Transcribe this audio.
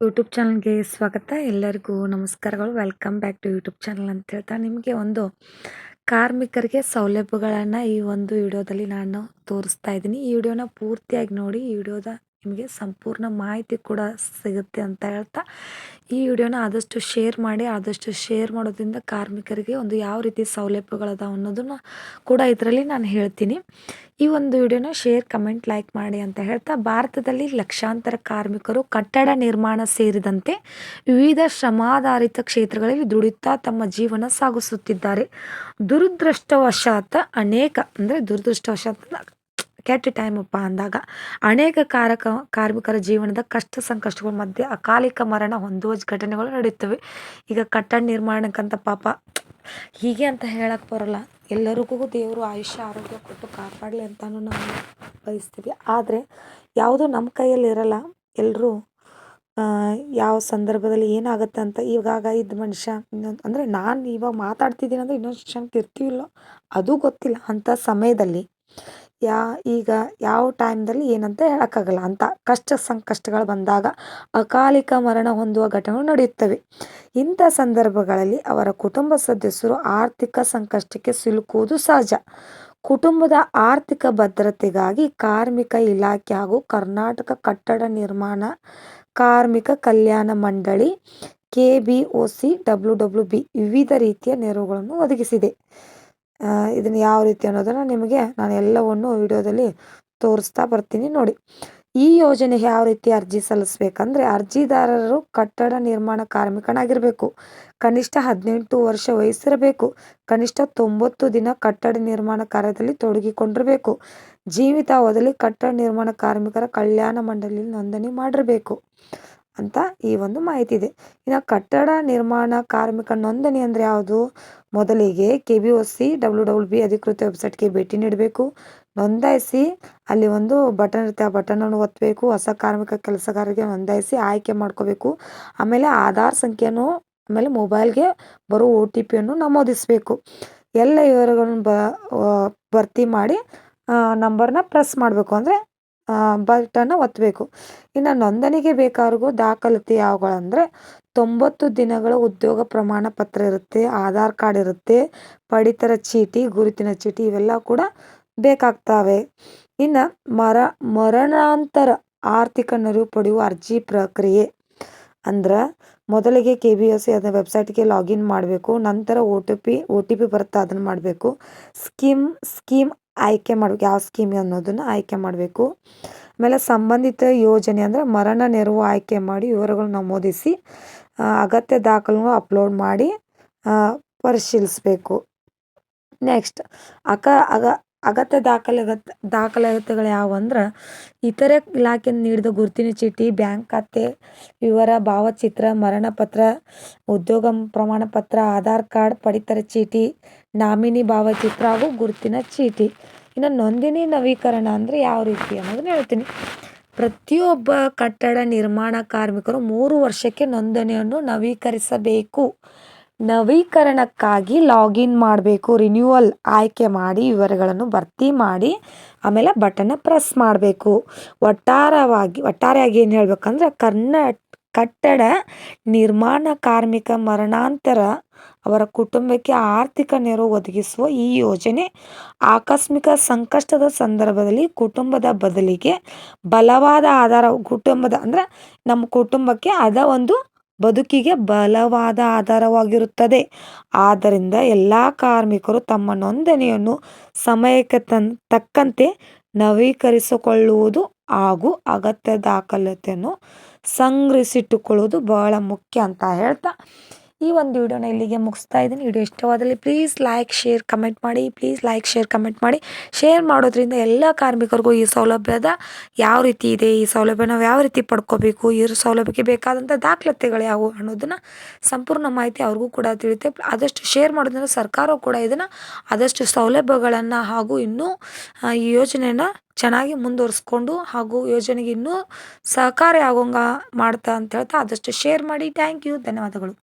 YouTube ಚಾನಲ್‌ಗೆ ಸ್ವಾಗತ. ಎಲ್ಲರಿಗೂ ನಮಸ್ಕಾರಗಳು. Welcome back to YouTube channel ಅಂತ ಹೇಳ್ತಾ ನಿಮಗೆ ಒಂದು ಕಾರ್ಮಿಕರಿಗೆ ಸೌಲಭ್ಯಗಳನ್ನು ಈ ಒಂದು ವಿಡಿಯೋದಲ್ಲಿ ನಾನು ತೋರಿಸ್ತಾ ಇದ್ದೀನಿ. ಈ ವಿಡಿಯೋನ ಪೂರ್ತಿಯಾಗಿ ನೋಡಿ. ಈ ವಿಡಿಯೋದ ನಿಮಗೆ ಸಂಪೂರ್ಣ ಮಾಹಿತಿ ಕೂಡ ಸಿಗುತ್ತೆ ಅಂತ ಹೇಳ್ತಾ ಈ ವಿಡಿಯೋನ ಆದಷ್ಟು ಶೇರ್ ಮಾಡಿ. ಆದಷ್ಟು ಶೇರ್ ಮಾಡೋದ್ರಿಂದ ಕಾರ್ಮಿಕರಿಗೆ ಒಂದು ಯಾವ ರೀತಿ ಸೌಲಭ್ಯಗಳದಾವ ಅನ್ನೋದನ್ನ ಕೂಡ ಇದರಲ್ಲಿ ನಾನು ಹೇಳ್ತೀನಿ. ಈ ಒಂದು ವಿಡಿಯೋನ ಶೇರ್, ಕಮೆಂಟ್, ಲೈಕ್ ಮಾಡಿ ಅಂತ ಹೇಳ್ತಾ ಭಾರತದಲ್ಲಿ ಲಕ್ಷಾಂತರ ಕಾರ್ಮಿಕರು ಕಟ್ಟಡ ನಿರ್ಮಾಣ ಸೇರಿದಂತೆ ವಿವಿಧ ಶ್ರಮಾಧಾರಿತ ಕ್ಷೇತ್ರಗಳಲ್ಲಿ ದುಡಿತಾ ತಮ್ಮ ಜೀವನ ಸಾಗಿಸುತ್ತಿದ್ದಾರೆ. ದುರದೃಷ್ಟವಶಾತ್ ಅನೇಕ ಅಂದರೆ ದುರದೃಷ್ಟವಶಾತ್ ಕೆಟ್ಟ ಟೈಮಪ್ಪ ಅಂದಾಗ ಅನೇಕ ಕಾರಕ, ಕಾರ್ಮಿಕರ ಜೀವನದ ಕಷ್ಟ ಸಂಕಷ್ಟಗಳ ಮಧ್ಯೆ ಅಕಾಲಿಕ ಮರಣ ಹೊಂದುವ ಘಟನೆಗಳು ನಡೆಯುತ್ತವೆ. ಈಗ ಕಟ್ಟಡ ನಿರ್ಮಾಣಕ್ಕಂತ ಪಾಪ ಹೀಗೆ ಅಂತ ಹೇಳಕ್ಕೆ ಬರಲ್ಲ. ಎಲ್ಲರಿಗೂ ದೇವರು ಆಯುಷ್ಯ, ಆರೋಗ್ಯ ಕೊಟ್ಟು ಕಾಪಾಡಲಿ ಅಂತಲೂ ನಾವು ಬಯಸ್ತೀವಿ. ಆದರೆ ಯಾವುದೂ ನಮ್ಮ ಕೈಯಲ್ಲಿ ಇರಲ್ಲ. ಎಲ್ಲರೂ ಯಾವ ಸಂದರ್ಭದಲ್ಲಿ ಏನಾಗುತ್ತೆ ಅಂತ ಇವಾಗ ಇದ್ದ ಮನುಷ್ಯ ಇನ್ನೊಂದು ಅಂದರೆ ನಾನು ಇವಾಗ ಮಾತಾಡ್ತಿದ್ದೀನಿ ಅಂದರೆ ಇನ್ನೊಂದು ಕ್ಷಣಕ್ಕೆ ಇರ್ತೀವಿಲ್ಲೋ ಅದು ಗೊತ್ತಿಲ್ಲ. ಅಂಥ ಸಮಯದಲ್ಲಿ ಯಾ, ಈಗ ಯಾವ ಟೈಮ್‌ದಲ್ಲಿ ಏನಂತ ಹೇಳೋಕ್ಕಾಗಲ್ಲ ಅಂತ ಕಷ್ಟ ಸಂಕಷ್ಟಗಳು ಬಂದಾಗ ಅಕಾಲಿಕ ಮರಣ ಹೊಂದುವ ಘಟನೆಗಳು ನಡೆಯುತ್ತವೆ. ಇಂಥ ಸಂದರ್ಭಗಳಲ್ಲಿ ಅವರ ಕುಟುಂಬ ಸದಸ್ಯರು ಆರ್ಥಿಕ ಸಂಕಷ್ಟಕ್ಕೆ ಸಿಲುಕುವುದು ಸಹಜ. ಕುಟುಂಬದ ಆರ್ಥಿಕ ಭದ್ರತೆಗಾಗಿ ಕಾರ್ಮಿಕ ಇಲಾಖೆ ಹಾಗೂ ಕರ್ನಾಟಕ ಕಟ್ಟಡ ನಿರ್ಮಾಣ, ಕಾರ್ಮಿಕ ಕಲ್ಯಾಣ ಮಂಡಳಿ K B O C W W B ವಿವಿಧ ರೀತಿಯ ನೆರವುಗಳನ್ನು ಒದಗಿಸಿದೆ. ಇದನ್ನು ಯಾವ ರೀತಿ ಅನ್ನೋದನ್ನ ನಿಮಗೆ ನಾನು ಎಲ್ಲವನ್ನು ವಿಡಿಯೋದಲ್ಲಿ ತೋರಿಸ್ತಾ ಬರ್ತೀನಿ ನೋಡಿ. ಈ ಯೋಜನೆಗೆ ಯಾವ ರೀತಿ ಅರ್ಜಿ ಸಲ್ಲಿಸ್ಬೇಕಂದ್ರೆ ಅರ್ಜಿದಾರರು ಕಟ್ಟಡ ನಿರ್ಮಾಣ ಕಾರ್ಮಿಕನಾಗಿರಬೇಕು. ಕನಿಷ್ಠ ಹದಿನೆಂಟು ವರ್ಷ ವಯಸ್ಸಿರಬೇಕು. ಕನಿಷ್ಠ ತೊಂಬತ್ತು ದಿನ ಕಟ್ಟಡ ನಿರ್ಮಾಣ ಕಾರ್ಯದಲ್ಲಿ ತೊಡಗಿಕೊಂಡಿರಬೇಕು. ಜೀವಿತಾವಧಿಯಲ್ಲಿ ಕಟ್ಟಡ ನಿರ್ಮಾಣ ಕಾರ್ಮಿಕರ ಕಲ್ಯಾಣ ಮಂಡಳಿಯಲ್ಲಿ ನೋಂದಣಿ ಮಾಡಿರಬೇಕು ಅಂತ ಈ ಒಂದು ಮಾಹಿತಿ ಇದೆ. ಇನ್ನು ಕಟ್ಟಡ ನಿರ್ಮಾಣ ಕಾರ್ಮಿಕ ನೋಂದಣಿ ಅಂದರೆ ಯಾವುದು? ಮೊದಲಿಗೆ K B O C W W B ಅಧಿಕೃತ ವೆಬ್ಸೈಟ್‌ಗೆ ಭೇಟಿ ನೀಡಬೇಕು. ನೋಂದಾಯಿಸಿ ಅಲ್ಲಿ ಒಂದು ಬಟನ್ ಇರುತ್ತೆ. ಆ ಬಟನನ್ನು ಒತ್ತಬೇಕು. ಹೊಸ ಕಾರ್ಮಿಕ ಕೆಲಸಗಾರರಿಗೆ ನೋಂದಾಯಿಸಿ ಆಯ್ಕೆ ಮಾಡ್ಕೋಬೇಕು. ಆಮೇಲೆ ಆಧಾರ್ ಸಂಖ್ಯೆಯನ್ನು, ಆಮೇಲೆ ಮೊಬೈಲ್‌ಗೆ ಬರೋ ಒ ಟಿ ಪಿಯನ್ನು ನಮೂದಿಸಬೇಕು. ಎಲ್ಲ ವಿವರಗಳನ್ನು ಬ ಭರ್ತಿ ಮಾಡಿ ನಂಬರ್‌ನ ಪ್ರೆಸ್ ಮಾಡಬೇಕು. ಅಂದರೆ ಬಟನ್ನ ಒತ್ತಬೇಕು. ಇನ್ನು ನೋಂದಣಿಗೆ ಬೇಕಾಗಿರೋ ದಾಖಲಾತಿ ಯಾವುಗಳಂದರೆ ತೊಂಬತ್ತು ದಿನಗಳ ಉದ್ಯೋಗ ಪ್ರಮಾಣ ಪತ್ರ ಇರುತ್ತೆ. ಆಧಾರ್ ಕಾರ್ಡ್ ಇರುತ್ತೆ. ಪಡಿತರ ಚೀಟಿ, ಗುರುತಿನ ಚೀಟಿ ಇವೆಲ್ಲ ಕೂಡ ಬೇಕಾಗ್ತವೆ. ಇನ್ನು ಮರ ಮರಣಾಂತರ ಆರ್ಥಿಕ ನೆರವು ಪಡೆಯುವ ಅರ್ಜಿ ಪ್ರಕ್ರಿಯೆ ಅಂದ್ರೆ ಮೊದಲಿಗೆ ಕೆ ಬಿ ಎಸ್ ಸಿ ಅದನ್ನ ವೆಬ್ಸೈಟ್‌ಗೆ ಲಾಗಿನ್ ಮಾಡಬೇಕು. ನಂತರ O T P O T P ಬರುತ್ತೆ ಅದನ್ನು ಮಾಡಬೇಕು. ಸ್ಕೀಮ್ ಸ್ಕೀಮ್ ಆಯ್ಕೆ ಮಾಡಬೇಕು ಯಾವ ಸ್ಕೀಮ್ ಅನ್ನೋದನ್ನು ಆಯ್ಕೆ ಮಾಡಬೇಕು. ಆಮೇಲೆ ಸಂಬಂಧಿತ ಯೋಜನೆ ಅಂದ್ರೆ ಮರಣ ನೆರವು ಆಯ್ಕೆ ಮಾಡಿ ವಿವರಗಳು ನಮೂದಿಸಿ ಅಗತ್ಯ ದಾಖಲೆಗಳು ಅಪ್ಲೋಡ್ ಮಾಡಿ ಪರಿಶೀಲಿಸಬೇಕು. ನೆಕ್ಸ್ಟ್ ಅಕ, ಅಗ ಅಗತ್ಯ ದಾಖಲೆ ದಾಖಲಾತಿಗಳು ಯಾವುವಂದ್ರೆ ಇತರೆ ಇಲಾಖೆಯಿಂದ ನೀಡಿದ ಗುರುತಿನ ಚೀಟಿ, ಬ್ಯಾಂಕ್ ಖಾತೆ ವಿವರ, ಭಾವಚಿತ್ರ, ಮರಣ ಪತ್ರ, ಉದ್ಯೋಗ ಪ್ರಮಾಣ ಪತ್ರ, ಆಧಾರ್ ಕಾರ್ಡ್, ಪಡಿತರ ಚೀಟಿ, ನಾಮಿನಿ ಭಾವಚಿತ್ರ ಹಾಗೂ ಗುರುತಿನ ಚೀಟಿ. ಇನ್ನು ನೋಂದಣಿ ನವೀಕರಣ ಅಂದರೆ ಯಾವ ರೀತಿ ಅನ್ನೋದನ್ನ ಹೇಳ್ತೀನಿ. ಪ್ರತಿಯೊಬ್ಬ ಕಟ್ಟಡ ನಿರ್ಮಾಣ ಕಾರ್ಮಿಕರು ಮೂರು ವರ್ಷಕ್ಕೆ ನೋಂದಣಿಯನ್ನು ನವೀಕರಿಸಬೇಕು. ನವೀಕರಣಕ್ಕಾಗಿ ಲಾಗಿನ್ ಮಾಡಬೇಕು. ರಿನ್ಯೂವಲ್ ಆಯ್ಕೆ ಮಾಡಿ ವಿವರಗಳನ್ನು ಭರ್ತಿ ಮಾಡಿ, ಆಮೇಲೆ ಬಟನ್ ಪ್ರೆಸ್ ಮಾಡಬೇಕು. ಒಟ್ಟಾರವಾಗಿ, ಒಟ್ಟಾರೆಯಾಗಿ ಏನು ಹೇಳ್ಬೇಕಂದ್ರೆ ಕನ್ನ ಕಟ್ಟಡ ನಿರ್ಮಾಣ ಕಾರ್ಮಿಕ ಮರಣಾಂತರ ಅವರ ಕುಟುಂಬಕ್ಕೆ ಆರ್ಥಿಕ ನೆರವು ಒದಗಿಸುವ ಈ ಯೋಜನೆ ಆಕಸ್ಮಿಕ ಸಂಕಷ್ಟದ ಸಂದರ್ಭದಲ್ಲಿ ಕುಟುಂಬದ ಬದಲಿಗೆ ಬಲವಾದ ಆಧಾರ, ಕುಟುಂಬದ ಅಂದ್ರೆ ನಮ್ಮ ಕುಟುಂಬಕ್ಕೆ ಅದ ಒಂದು ಬದುಕಿಗೆ ಬಲವಾದ ಆಧಾರವಾಗಿರುತ್ತದೆ. ಆದ್ದರಿಂದ ಎಲ್ಲ ಕಾರ್ಮಿಕರು ತಮ್ಮ ನೋಂದಣಿಯನ್ನು ಸಮಯಕ್ಕೆ ತಕ್ಕಂತೆ ನವೀಕರಿಸಿಕೊಳ್ಳುವುದು ಹಾಗೂ ಅಗತ್ಯ ದಾಖಲಾತಿಯನ್ನು ಸಂಗ್ರಹಿಸಿಟ್ಟುಕೊಳ್ಳುವುದು ಬಹಳ ಮುಖ್ಯ ಅಂತ ಹೇಳ್ತಾ ಈ ಒಂದು ವಿಡಿಯೋನ ಇಲ್ಲಿಗೆ ಮುಗಿಸ್ತಾ ಇದ್ದೀನಿ. ವಿಡಿಯೋ ಇಷ್ಟವಾದಲ್ಲಿ ಪ್ಲೀಸ್ ಲೈಕ್, ಶೇರ್, ಕಮೆಂಟ್ ಮಾಡಿ. ಪ್ಲೀಸ್ ಲೈಕ್, ಶೇರ್, ಕಮೆಂಟ್ ಮಾಡಿ. ಶೇರ್ ಮಾಡೋದ್ರಿಂದ ಎಲ್ಲ ಕಾರ್ಮಿಕರಿಗೂ ಈ ಸೌಲಭ್ಯದ ಯಾವ ರೀತಿ ಇದೆ, ಈ ಸೌಲಭ್ಯ ನಾವು ಯಾವ ರೀತಿ ಪಡ್ಕೋಬೇಕು, ಈ ಸೌಲಭ್ಯಕ್ಕೆ ಬೇಕಾದಂಥ ದಾಖಲಾತಿಗಳು ಯಾವುವು ಅನ್ನೋದನ್ನು ಸಂಪೂರ್ಣ ಮಾಹಿತಿ ಅವ್ರಿಗೂ ಕೂಡ ತಿಳಿಯುತ್ತೆ. ಆದಷ್ಟು ಶೇರ್ ಮಾಡೋದ್ರಿಂದ ಸರ್ಕಾರವು ಕೂಡ ಇದನ್ನು ಆದಷ್ಟು ಸೌಲಭ್ಯಗಳನ್ನು ಹಾಗೂ ಇನ್ನೂ ಈ ಯೋಜನೆಯನ್ನು ಚೆನ್ನಾಗಿ ಮುಂದುವರಿಸ್ಕೊಂಡು ಹಾಗೂ ಯೋಜನೆಗೆ ಇನ್ನೂ ಸಹಕಾರಿ ಆಗೋಂಗ ಮಾಡ್ತಾ ಅಂತ ಹೇಳ್ತಾ ಆದಷ್ಟು ಶೇರ್ ಮಾಡಿ. ಥ್ಯಾಂಕ್ ಯು ಧನ್ಯವಾದಗಳು.